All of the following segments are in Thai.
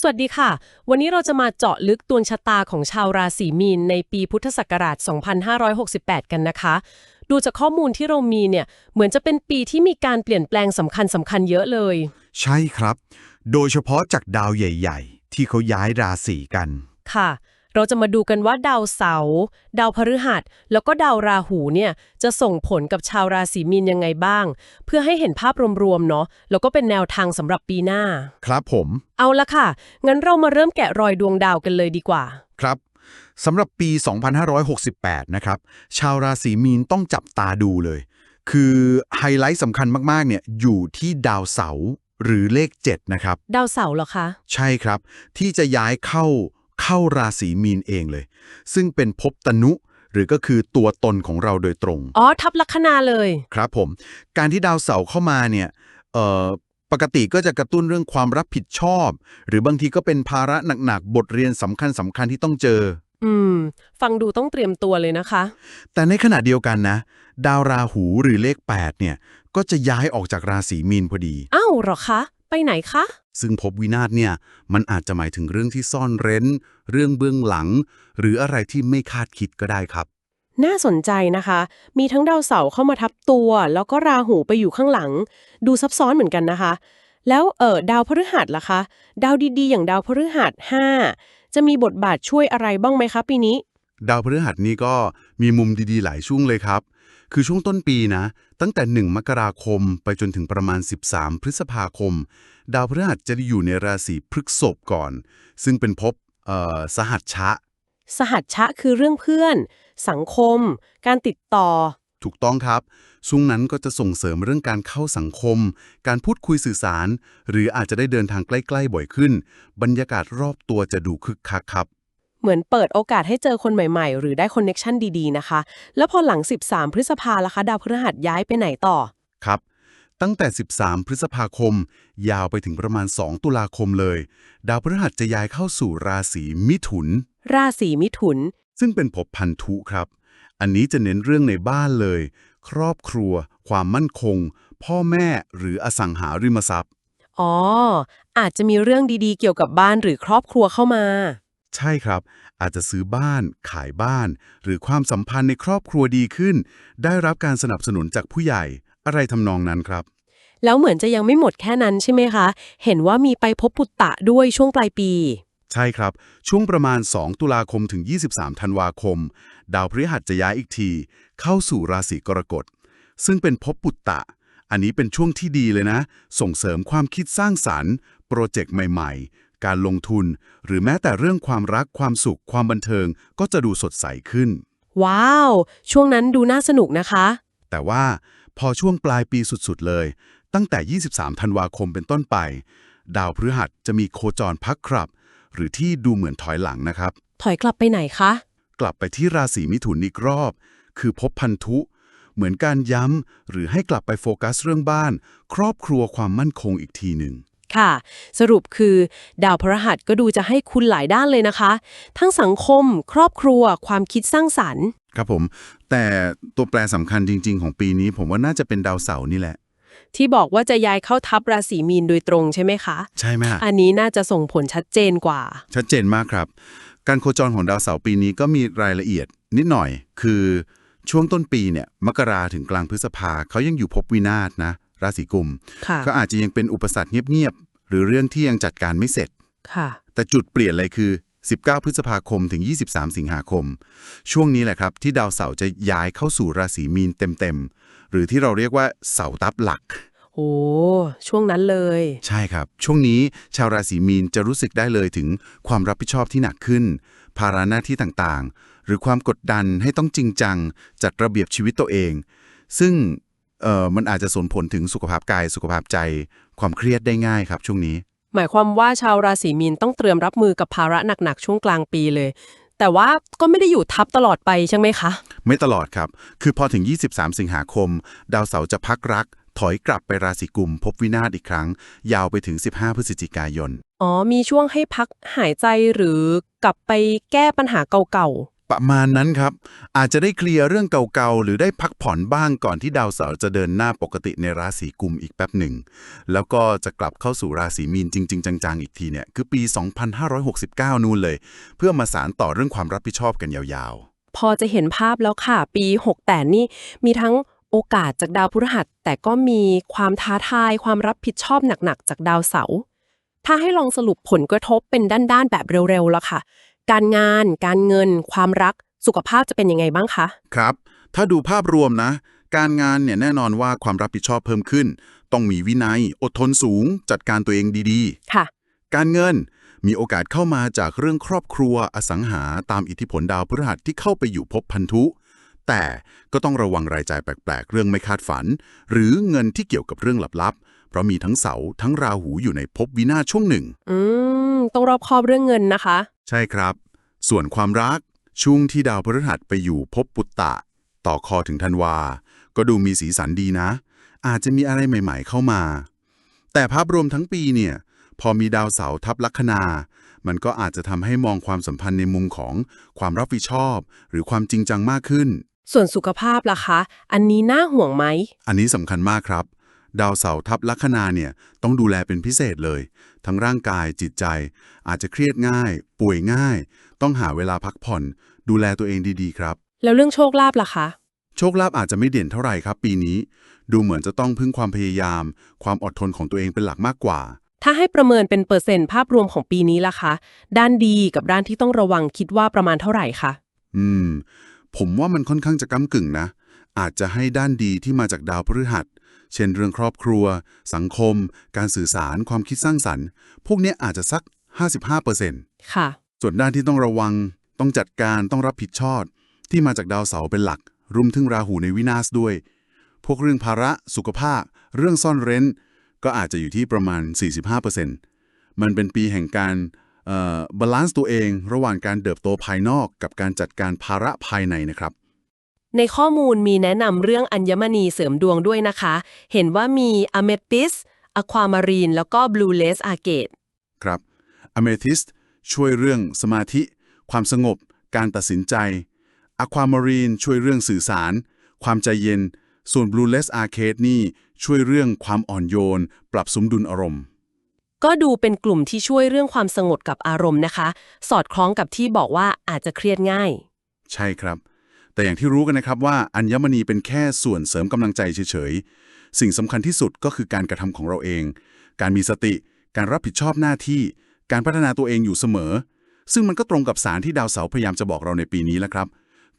สวัสดีค่ะ วันนี้เราจะมาเจาะลึกดวงชะตาของชาวราศีมีนในปีพุทธศักราช 2568 กันนะคะ ดูจากข้อมูลที่เรามีเนี่ยเหมือนจะเป็นปีที่มีการเปลี่ยนแปลงสำคัญสำคัญๆเยอะเลย ใช่ครับ โดยเฉพาะจากดาวใหญ่ ๆ ที่เขาย้ายราศีกันค่ะ เราจะมาดูกันว่าดาวเสาร์ดาวพฤหัส แล้วก็ดาวราหูเนี่ยจะส่งผลกับชาวราศีมีนยังไงบ้าง เพื่อให้เห็นภาพรวมๆเนาะแล้วก็เป็นแนวทางสำหรับปีหน้า ครับผม เอาละค่ะ งั้นเรามาเริ่มแกะรอยดวงดาวกันเลยดีกว่า ครับสำหรับปี 2568 นะครับ ชาวราศีมีนต้องจับตาดูเลย คือไฮไลท์สำคัญมากๆ เนี่ยอยู่ที่ดาวเสาร์หรือเลข 7 นะครับ ดาวเสาร์เหรอคะ ใช่ครับ ที่จะย้ายเข้า เข้าราศีมีนเองเลย ซึ่งเป็นภพตนุ หรือก็คือตัวตนของเราโดยตรง อ๋อ ทับลัคนาเลย ครับผม การที่ดาวเสาร์เข้ามาเนี่ยเอ่อปกติก็จะกระตุ้นเรื่องความรับผิดชอบ หรือบางทีก็เป็นภาระหนักๆ บทเรียนสำคัญสำคัญที่ต้องเจอ อืม ฟังดูต้องเตรียมตัวเลยนะคะ แต่ในขณะเดียวกันนะ ดาวราหูหรือเลข 8 เนี่ย ก็จะย้ายออกจากราศีมีนพอดี อ้าวเหรอคะ ไปไหนคะ ซึ่งภพวินาศเนี่ย มันอาจจะหมายถึงเรื่องที่ซ่อนเร้น เรื่องเบื้องหลัง หรืออะไรที่ไม่คาดคิดก็ได้ครับ น่าสนใจนะคะ มีทั้งดาวเสาร์เข้ามาทับตัว แล้วก็ราหูไปอยู่ข้างหลัง ดูซับซ้อนเหมือนกันนะคะ แล้วเออดาวพฤหัสล่ะคะ ดาวดีๆ อย่างดาวพฤหัส5จะมีบทบาทช่วยอะไรบ้างไหมคะปีนี้ ดาวพฤหัสนี่ก็มีมุมดีๆ หลายช่วงเลยครับ คือช่วงต้นปีนะ ตั้งแต่ 1 มกราคมไปจนถึงประมาณ 13 พฤษภาคม ดาวพฤหัสจะอยู่ในราศีพฤษภก่อน ซึ่งเป็นภพเอ่อสหัชชะ สหัชชะคือเรื่องเพื่อน สังคม การติดต่อ ถูกต้องครับช่วงนั้นก็จะส่งเสริมเรื่องการเข้าสังคม การพูดคุยสื่อสาร หรืออาจจะได้เดินทางใกล้ ๆ บ่อยขึ้น บรรยากาศรอบตัวจะดูคึกคักครับ เหมือนเปิดโอกาสให้เจอคนใหม่ๆ หรือได้คอนเน็ชันดีๆ นะคะ แล้วพอหลัง 13 พฤษภาล่ะคะ ดาวพฤหัสย้ายไปไหนต่อ ครับ ตั้งแต่ 13 พฤษภาคม ยาวไปถึงประมาณ 2 ตุลาคมเลย ดาวพฤหัสจะย้ายเข้าสู่ราศีมิถุน ราศีมิถุน ซึ่งเป็นภพพันธุครับ อันนี้จะเน้นเรื่องในบ้านเลย ครอบครัว ความมั่นคง พ่อแม่หรืออสังหาริมทรัพย์อ๋อ อาจจะมีเรื่องดีๆ เกี่ยวกับบ้านหรือครอบครัวเข้ามา ใช่ครับ อาจจะซื้อบ้าน ขายบ้าน หรือความสัมพันธ์ในครอบครัวดีขึ้น ได้รับการสนับสนุนจากผู้ใหญ่ อะไรทำนองนั้นครับ แล้วเหมือนจะยังไม่หมดแค่นั้นใช่ไหมคะ เห็นว่ามีไปพบปุตตะด้วยช่วงปลายปี ใช่ครับ ช่วงประมาณ 2 ตุลาคมถึง 23 ธันวาคม ดาวพฤหัสจะย้ายอีกที เข้าสู่ราศีกรกฎ ซึ่งเป็นภพปุตตะ อันนี้เป็นช่วงที่ดีเลยนะ ส่งเสริมความคิดสร้างสรรค์ โปรเจกต์ใหม่ๆ การลงทุน หรือแม้แต่เรื่องความรักความสุขความบันเทิงก็จะดูสดใสขึ้น ว้าว ช่วงนั้นดูน่าสนุกนะคะ แต่ว่าพอช่วงปลายปีสุดๆเลย ตั้งแต่ 23 ธันวาคมเป็นต้นไป ดาวพฤหัสจะมีโคจรพักครับ หรือที่ดูเหมือนถอยหลังนะครับ ถอยกลับไปไหนคะ กลับไปที่ราศีมิถุนอีกรอบ คือพบพันธุ เหมือนการย้ำหรือให้กลับไปโฟกัสเรื่องบ้าน ครอบครัวความมั่นคงอีกทีหนึ่ง ค่ะ สรุปคือ ดาวพฤหัสก็ดูจะให้คุณหลายด้านเลยนะคะ ทั้งสังคม ครอบครัว ความคิดสร้างสรรค์ ครับผม แต่ตัวแปรสำคัญจริง ๆ ของปีนี้ ผมว่าน่าจะเป็นดาวเสาร์นี่แหละ ที่บอกว่าจะย้ายเข้าทับราศีมีนโดยตรงใช่ไหมคะ ใช่ไหมฮะอันนี้น่าจะส่งผลชัดเจนกว่า ชัดเจนมากครับ การโคจรของดาวเสาร์ปีนี้ก็มีรายละเอียดนิดหน่อย คือช่วงต้นปีเนี่ย มกราถึงกลางพฤษภาเขายังอยู่ภพวินาศนะ ราศีกุมค่ะก็อาจจะยังเป็นอุปสรรคเงียบๆหรือเรื่องที่ยังจัดการไม่เสร็จค่ะแต่จุดเปลี่ยนเลยคือ 19 พฤษภาคมถึง 23 สิงหาคม ช่วงนี้แหละครับ ที่ดาวเสาร์จะย้ายเข้าสู่ราศีมีนเต็มๆหรือที่เราเรียกว่าเสาทับหลักโอ้ช่วงนั้นเลย ใช่ครับ ช่วงนี้ชาวราศีมีนจะรู้สึกได้เลยถึงความรับผิดชอบที่หนักขึ้น ภาระหน้าที่ต่างๆ หรือความกดดันให้ต้องจริงจัง จัดระเบียบชีวิตตัวเอง ซึ่ง เอ่อมันอาจจะส่งผลถึงสุขภาพกายสุขภาพใจ ความเครียดได้ง่ายครับช่วงนี้ หมายความว่าชาวราศีมีนต้องเตรียมรับมือกับภาระหนักๆช่วงกลางปีเลย แต่ว่าก็ไม่ได้อยู่ทับตลอดไปใช่ไหมคะ ไม่ตลอดครับ คือพอถึง 23 สิงหาคม ดาวเสาร์จะพักรัก ถอยกลับไปราศีกุม พบวินาศอีกครั้ง ยาวไปถึง 15 พฤศจิกายน อ๋อ มีช่วงให้พักหายใจหรือกลับไปแก้ปัญหาเก่า ประมาณนั้นครับ อาจจะได้เคลียร์เรื่องเก่าๆ หรือได้พักผ่อนบ้างก่อนที่ดาวเสาร์จะเดินหน้าปกติในราศีกุมอีกแป๊บหนึ่ง แล้วก็จะกลับเข้าสู่ราศีมีนจริง ๆ จังๆ อีกทีเนี่ย คือปี 2569 นู่นเลย เพื่อมาสารต่อเรื่องความรับผิดชอบกันยาวๆ พอจะเห็นภาพแล้วค่ะ ปี6แต่นี่มีทั้งโอกาสจากดาวพฤหัส แต่ก็มีความท้าทายความรับผิดชอบหนักๆจากดาวเสาร์ถ้าให้ลองสรุปผลกระทบเป็นด้านๆแบบเร็วๆแล้วค่ะ การงาน การเงิน ความรัก สุขภาพจะเป็นยังไงบ้างคะๆครับ ถ้าดูภาพรวมนะ การงานเนี่ยแน่นอนว่าความรับผิดชอบเพิ่มขึ้น ต้องมีวินัย อดทนสูง จัดการตัวเองดีๆ ค่ะ การเงินมีโอกาสเข้ามาจากเรื่องครอบครัวอสังหาตามอิทธิพลดาวพฤหัสที่เข้าไปอยู่ภพพันธุ แต่ก็ต้องระวังรายจ่ายแปลก ๆ เรื่องไม่คาดฝัน หรือเงินที่เกี่ยวกับเรื่องลับๆ เพราะมีทั้งเสาร์ทั้งราหูอยู่ในภพวินาศช่วงหนึ่ง อืม ต้องรอบคอบเรื่องเงินนะคะ ใช่ครับ ส่วนความรักช่วงที่ดาวพฤหัสไปอยู่ภพปุตตะ ต่อคอถึงธันวา ก็ดูมีสีสันดีนะ อาจจะมีอะไรใหม่ๆเข้ามา แต่ภาพรวมทั้งปีเนี่ย พอมีดาวเสาร์ทับลัคนา มันก็อาจจะทำให้มองความสัมพันธ์ในมุมของความรับผิดชอบ หรือความจริงจังมากขึ้น ส่วนสุขภาพล่ะคะ อันนี้น่าห่วงไหม อันนี้สำคัญมากครับ ดาวเสาร์ทับลัคนาเนี่ยต้องดูแลเป็นพิเศษเลย ทั้งร่างกายจิตใจ อาจจะเครียดง่าย ป่วยง่าย ต้องหาเวลาพักผ่อน ดูแลตัวเองดีๆ ครับ แล้วเรื่องโชคลาภล่ะคะ โชคลาภอาจจะไม่เด่นเท่าไหร่ครับ ปีนี้ ดูเหมือนจะต้องพึ่งความพยายาม ความอดทนของตัวเองเป็นหลักมากกว่า ถ้าให้ประเมินเป็นเปอร์เซ็นต์ภาพรวมของปีนี้ล่ะคะ ด้านดีกับด้านที่ต้องระวังคิดว่าประมาณเท่าไหร่คะอืม ผมว่ามันค่อนข้างจะก้ากึ่งนะอาจจะให้ด้านดีที่มาจากดาวพฤหัส เช่นเรื่องครอบครัว สังคม การสื่อสาร ความคิดสร้างสรรค์ พวกเนี้ยอาจจะสัก 55%ค่ะ ส่วนด้านที่ต้องระวัง ต้องจัดการ ต้องรับผิดชอบ ที่มาจากดาวเสาร์เป็นหลัก รุมถึงราหูในวินาศด้วย พวกเรื่องภาระ สุขภาพ เรื่องซ่อนเร้น ก็อาจจะอยู่ที่ประมาณ 45%มันเป็นปีแห่งการบาลานซ์ตัวเอง ระหว่างการเติบโตภายนอกกับการจัดการภาระภายในนะครับ ในข้อมูลมีแนะนำเรื่องอัญมณีเสริมดวงด้วยนะคะ เห็นว่ามีอเมติสอะความารีน แล้วก็บลูเลสอาเกตครับอเมทิสช่วยเรื่องสมาธิ ความสงบ การตัดสินใจอะความารีนช่วยเรื่องสื่อสาร ความใจเย็น ส่วน Blue Less Arcade นี่ช่วยเรื่องความอ่อนโยน ปรับสมดุลอารมณ์ก็ดูเป็นกลุ่มที่ช่วยเรื่องความสงบกับอารมณ์นะคะ สอดคล้องกับที่บอกว่าอาจจะเครียดง่าย ใช่ครับ แต่อย่างที่รู้กันนะครับว่าอัญมณีเป็นแค่ส่วนเสริมกำลังใจเฉยๆ สิ่งสำคัญที่สุดก็คือการกระทำของเราเอง การมีสติ การรับผิดชอบหน้าที่ การพัฒนาตัวเองอยู่เสมอ ซึ่งมันก็ตรงกับสารที่ดาวเสาร์พยายามจะบอกเราในปีนี้แล้วครับ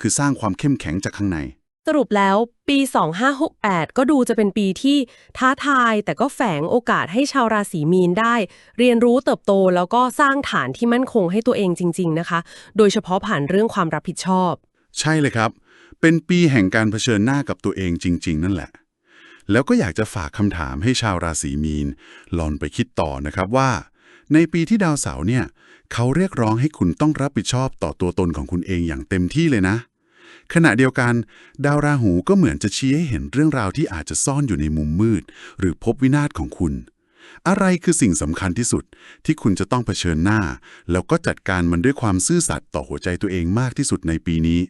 คือสร้างความเข้มแข็งจากข้างใน สรุปแล้วปี 2568 ก็ดูจะเป็นปีที่ท้าทาย แต่ก็แฝงโอกาสให้ชาวราศีมีนได้ เรียนรู้เติบโตแล้วก็สร้างฐานที่มั่นคงให้ตัวเองจริง ๆ นะคะ โดยเฉพาะผ่านเรื่องความรับผิดชอบ ใช่เลยครับ เป็นปีแห่งการเผชิญหน้ากับตัวเองจริง ๆ นั่นแหละ แล้วก็อยากจะฝากคำถามให้ชาวราศีมีน ลองไปคิดต่อนะครับว่า ในปีที่ดาวเสาร์เนี่ยเขาเรียกร้องให้คุณต้องรับผิดชอบต่อตัวตนของคุณเองอย่างเต็มที่เลยนะ ขณะเดียวกัน ดาวราหูก็เหมือนจะชี้ให้เห็นเรื่องราวที่อาจจะซ่อนอยู่ในมุมมืด หรือพบวินาศของคุณ อะไรคือสิ่งสำคัญที่สุดที่คุณจะต้องเผชิญหน้า แล้วก็จัดการมันด้วยความซื่อสัตย์ต่อหัวใจตัวเองมากที่สุดในปีนี้